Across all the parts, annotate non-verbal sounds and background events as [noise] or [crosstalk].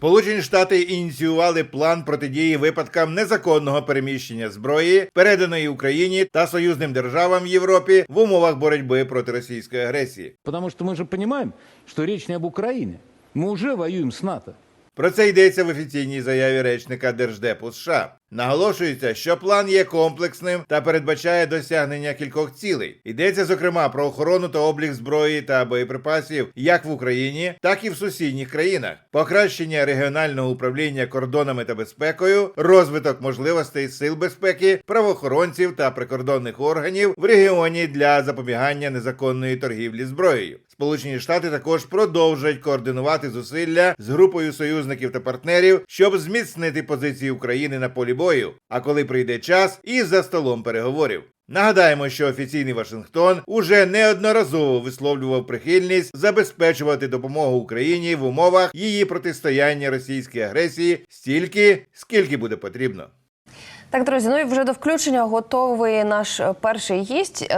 Сполучені Штати ініціювали план протидії випадкам незаконного переміщення зброї, переданої Україні та союзним державам в Європі в умовах боротьби проти російської агресії. Тому що ми ж розуміємо, що річ не об Україні. Ми вже воюємо з НАТО. Про це йдеться в офіційній заяві речника Держдепу США. Наголошується, що план є комплексним та передбачає досягнення кількох цілей. Йдеться зокрема про охорону та облік зброї та боєприпасів як в Україні, так і в сусідніх країнах, покращення регіонального управління кордонами та безпекою, розвиток можливостей сил безпеки, правоохоронців та прикордонних органів в регіоні для запобігання незаконної торгівлі зброєю. Сполучені Штати також продовжують координувати зусилля з групою союзників та партнерів, щоб зміцнити позиції України на полі бою. А коли прийде час, і за столом переговорів. Нагадаємо, що офіційний Вашингтон уже неодноразово висловлював прихильність забезпечувати допомогу Україні в умовах її протистояння російській агресії стільки, скільки буде потрібно. Так, друзі, ну і вже до включення готовий наш е, перший гість. Е,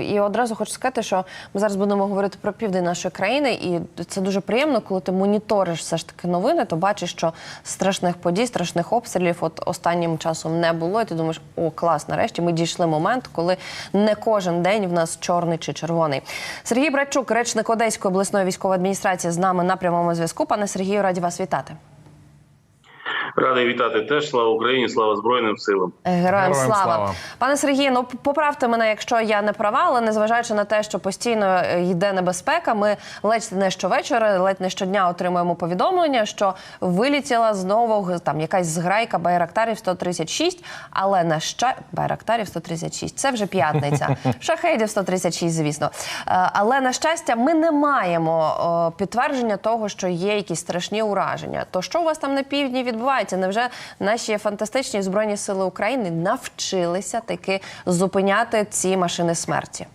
і одразу хочу сказати, що ми зараз будемо говорити про південь нашої країни, і це дуже приємно, коли ти моніториш все ж таки новини, то бачиш, що страшних подій, страшних обстрілів от останнім часом не було. І ти думаєш, о, клас, нарешті ми дійшли момент, коли не кожен день в нас чорний чи червоний. Сергій Братчук, речник Одеської обласної військової адміністрації, з нами на прямому зв'язку. Пане Сергію, раді вас вітати. Радий вітати теж. Слава Україні, слава Збройним силам. Героям, Героям слава. слава. пане Сергію. Ну поправте мене, якщо я не права, але незважаючи на те, що постійно е, йде небезпека, ми ледь не щовечора, ледь не щодня отримуємо повідомлення, що вилетіла знову там якась зграйка байрактарів 136, але на ща... байрактарів 136, Це вже п'ятниця. [laughs] Шахедів 136, звісно. Е, Але на щастя, ми не маємо е, підтвердження того, що є якісь страшні ураження. То що у вас там на півдні відбувається? Невже наші фантастичні збройні сили України навчилися таки зупиняти ці машини смерті?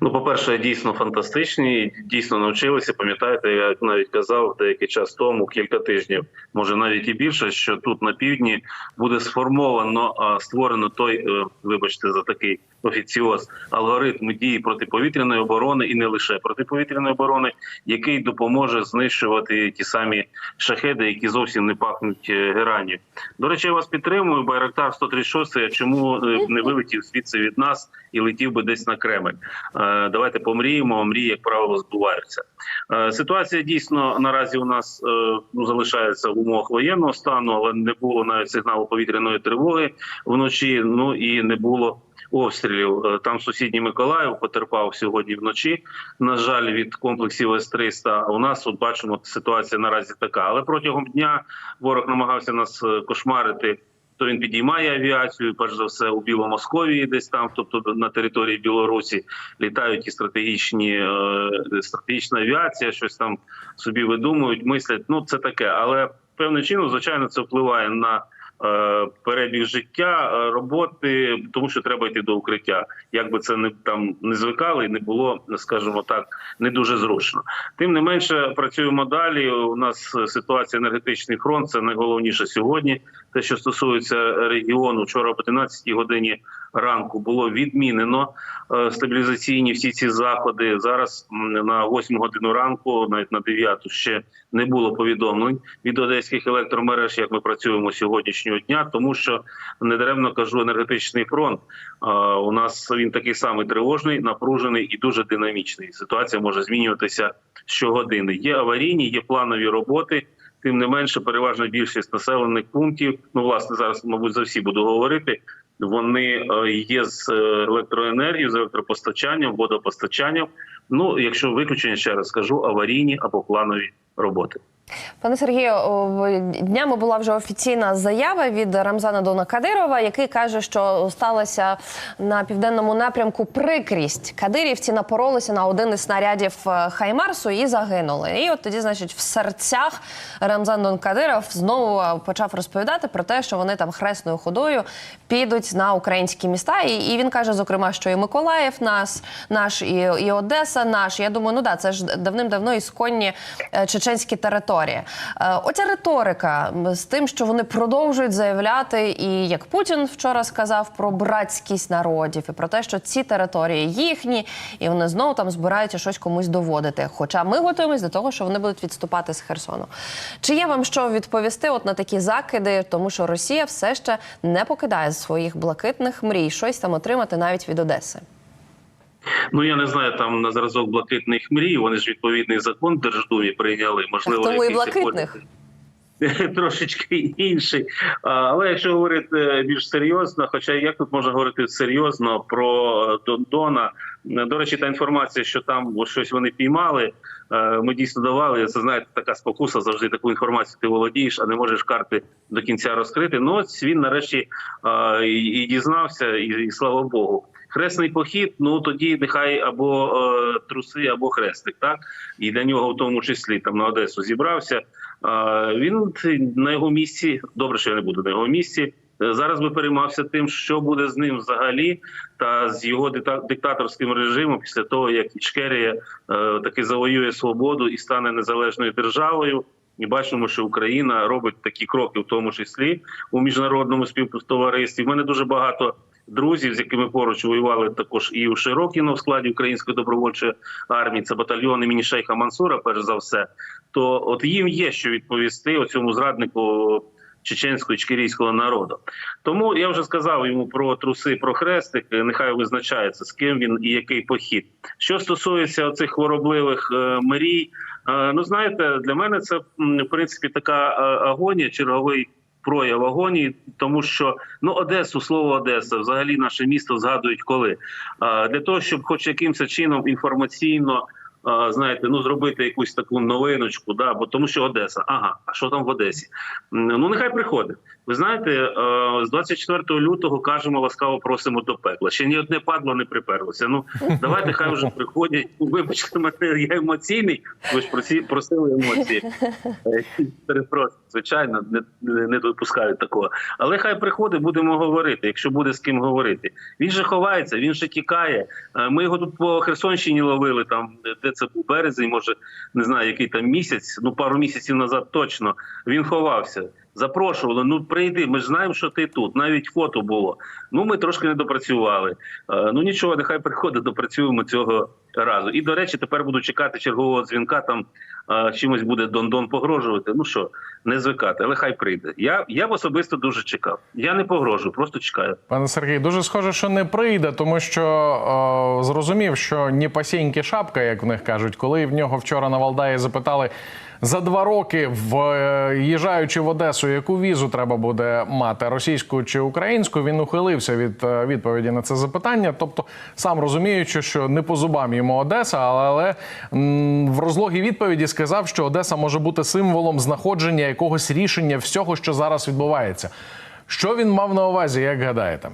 Ну, по-перше, дійсно фантастичні, дійсно навчилися. Пам'ятаєте, я навіть казав деякий час тому, кілька тижнів, може навіть і більше, що тут на півдні буде сформовано створено той, е, вибачте, за такий офіціоз алгоритм дії протиповітряної оборони і не лише протиповітряної оборони, який допоможе знищувати ті самі шахеди, які зовсім не пахнуть е, геранью. До речі, я вас підтримую. Байрактар 136, а чому е, не вилетів звідси від нас і летів би десь на Кремль? Е, Давайте помріємо. Мрії, як правило, збуваються. Е, Ситуація дійсно наразі у нас е, ну залишається в умовах воєнного стану, але не було навіть сигналу повітряної тривоги вночі. Ну і не було. Обстрілів там сусідній Миколаїв потерпав сьогодні вночі. На жаль, від комплексів С-300. А у нас от бачимо ситуація наразі така. Але протягом дня ворог намагався нас кошмарити. То він підіймає авіацію, перш за все у Біломосковії, десь там, тобто на території Білорусі, літають і стратегічні е, стратегічна авіація, щось там собі видумують, мислять. Ну це таке, але певним чином, звичайно, це впливає на перебіг життя, е, роботи, тому що треба йти до укриття. Як би це не там не звикали, і не було, скажімо так, не дуже зручно. Тим не менше, працюємо далі. У нас е, ситуація енергетичний фронт. Це найголовніше сьогодні. Те, що стосується регіону, вчора об 11 годині ранку було відмінено е, стабілізаційні всі ці заходи. Зараз на 8 годину ранку, навіть на 9 ще не було повідомлень від одеських електромереж, як ми працюємо сьогоднішнього дня, тому що недаремно кажу, енергетичний фронт е, у нас він такий самий тривожний, напружений і дуже динамічний. Ситуація може змінюватися щогодини. Є аварійні, є планові роботи. Тим не менше, переважна більшість населених пунктів. Ну, власне, зараз, мабуть, за всі буду говорити. Вони е, є з е, електроенергією, з електропостачанням, водопостачанням. Ну, якщо виключення, ще раз скажу, аварійні або планові роботи. Пане Сергію, днями була вже офіційна заява від Рамзана Дона Кадирова, який каже, що сталася на південному напрямку прикрість. Кадирівці напоролися на один із снарядів е, Хаймарсу і загинули. І от тоді, значить, в серцях Рамзан Дон Кадиров знову е, почав розповідати про те, що вони там хресною ходою підуть на українські міста. І, він каже, зокрема, що і Миколаїв нас, наш, і, і Одеса наш. Я думаю, ну да, це ж давним-давно ісконні е, чеченські території. Е, Оця риторика з тим, що вони продовжують заявляти, і як Путін вчора сказав про братськість народів, і про те, що ці території їхні, і вони знову там збираються щось комусь доводити. Хоча ми готуємось до того, що вони будуть відступати з Херсону. Чи є вам що відповісти от на такі закиди, тому що Росія все ще не покидає своїх блакитних мрій, щось там отримати навіть від Одеси? Ну я не знаю, там на зразок блакитних мрій. Вони ж відповідний закон в Держдумі прийняли. Можливо, тому і блакитних. [laughs] трошечки інший. Але якщо говорити більш серйозно, хоча як тут можна говорити серйозно про е, Дондона, Е, до речі, та інформація, що там щось вони піймали. е, Ми дійсно давали. Це знаєте, така спокуса завжди таку інформацію ти володієш, а не можеш карти до кінця розкрити. Ну ось він нарешті е, і дізнався, і слава Богу. Хресний похід, ну тоді нехай або е, труси, або хрестик, так і для нього в тому числі там на Одесу зібрався. Е, він на його місці, добре, що я не буду на його місці. е, Зараз би переймався тим, що буде з ним взагалі, та з його диктаторським режимом після того, як Ічкерія е, таки завоює свободу і стане незалежною державою. І бачимо, що Україна робить такі кроки, в тому числі у міжнародному співтоваристві. У мене дуже багато друзів, з якими поруч воювали також і у Широкіно в складі української добровольчої армії. Це батальйон імені Шейха Мансура, перш за все. То от їм є що відповісти оцьому зраднику чеченського ічкерійського народу. Тому я вже сказав йому про труси, про хрестик. Нехай визначається з ким він і який похід. Що стосується оцих хворобливих е, мрій, е, ну знаєте, для мене це в принципі така е, агонія, черговий. Прояв агонії, тому що ну Одесу, слово Одеса, взагалі наше місто згадують коли а, для того, щоб, хоч якимось чином інформаційно знаєте, ну зробити якусь таку новиночку, да, бо тому що Одеса, ага, а що там в Одесі? Ну нехай приходить. Ви знаєте, е, з 24 лютого кажемо ласкаво просимо до пекла. Ще ні одне падло не приперлося. Ну давайте хай вже приходять. Вибачте мене, я емоційний. Ви ж просили емоції. Е, Перепрошую, звичайно, не, не, не допускають такого. Але хай приходить, будемо говорити, якщо буде з ким говорити. Він же ховається, він же тікає. Е, Ми його тут по Херсонщині ловили, там де це був березень, може не знаю, який там місяць, ну пару місяців назад точно. Він ховався. Запрошували, ну прийди, ми ж знаємо, що ти тут. Навіть фото було. Ну ми трошки не допрацювали. Е, Ну нічого, нехай приходить, допрацюємо цього разу. І до речі, тепер буду чекати чергового дзвінка. Там е, чимось буде Дондон погрожувати. Ну що, не звикати, але хай прийде. Я, я б особисто дуже чекав. Я не погрожую, просто чекаю. Пане Сергій, дуже схоже, що не прийде, тому що о, зрозумів, що не пасіньки шапка, як в них кажуть, коли в нього вчора на Валдаї запитали за два роки, в'їжджаючи в Одесу, яку візу треба буде мати російську чи українську, він ухилився від е, відповіді на це запитання. Тобто, сам розуміючи, що не по зубам йому Одеса, але, але в розлогій відповіді сказав, що Одеса може бути символом знаходження якогось рішення всього, що зараз відбувається. Що він мав на увазі, як гадаєте?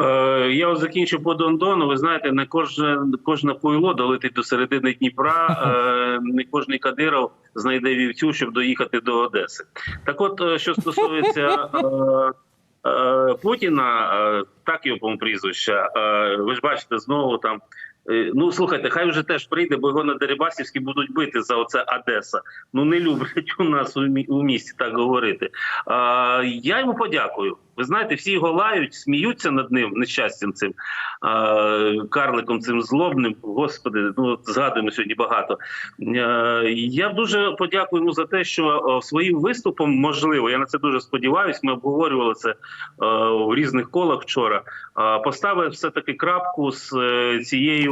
Е, я от закінчу по Дондону. Ви знаєте, не кожне кожне пойло долетить до середини Дніпра, е, [laughs] не кожний Кадиров знайде вівцю, щоб доїхати до Одеси. Так, от що стосується. Е, Путіна, е, так його по прізвища. е, Ви ж бачите, знову там. е, Ну слухайте, хай вже теж прийде, бо його на Дерибасівській будуть бити за оце Одеса. Ну не люблять у нас у місті так говорити. Я йому подякую. Ви знаєте, всі його лають, сміються над ним нещастям цим а, карликом, цим злобним. Господи, ну згадуємо сьогодні багато. Е, Я дуже подякую йому за те, що своїм виступом можливо, я на це дуже сподіваюся. Ми обговорювали це е, в різних колах вчора. е, Поставив все таки крапку з е, цією.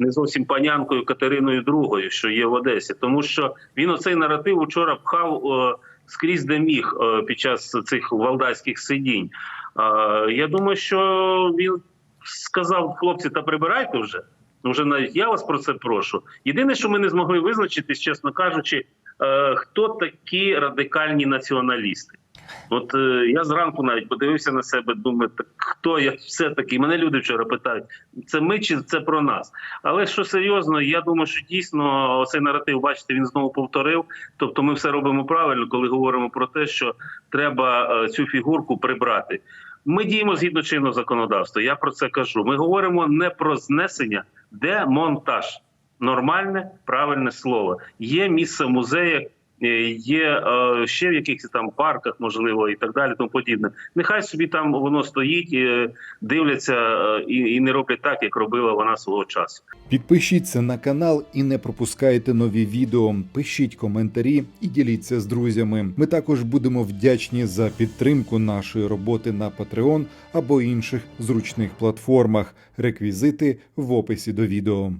Не зовсім панянкою Катериною II, що є в Одесі, тому що він оцей наратив вчора пхав е, скрізь де міг е, під час цих валдайських сидінь. Е, Я думаю, що він сказав хлопці, та прибирайте вже. Вже навіть я вас про це прошу. Єдине, що ми не змогли визначитись, чесно кажучи, е, хто такі радикальні націоналісти. От е, я зранку навіть подивився на себе, думаю, так хто я все таки? Мене люди вчора питають: це ми чи це про нас? Але що серйозно, я думаю, що дійсно цей наратив, бачите, він знову повторив. Тобто, ми все робимо правильно, коли говоримо про те, що треба е, цю фігурку прибрати. Ми діємо згідно чинного законодавства. Я про це кажу. Ми говоримо не про знесення, демонтаж. нормальне, правильне слово. Є місце е, Є е, ще в якихось там парках, можливо, і так далі, тому подібне. Нехай собі там воно стоїть, е, дивляться е, і не роблять так, як робила вона свого часу. Підпишіться на канал і не пропускайте нові відео. Пишіть коментарі і діліться з друзями. Ми також будемо вдячні за підтримку нашої роботи на Patreon або інших зручних платформах. Реквізити в описі до відео.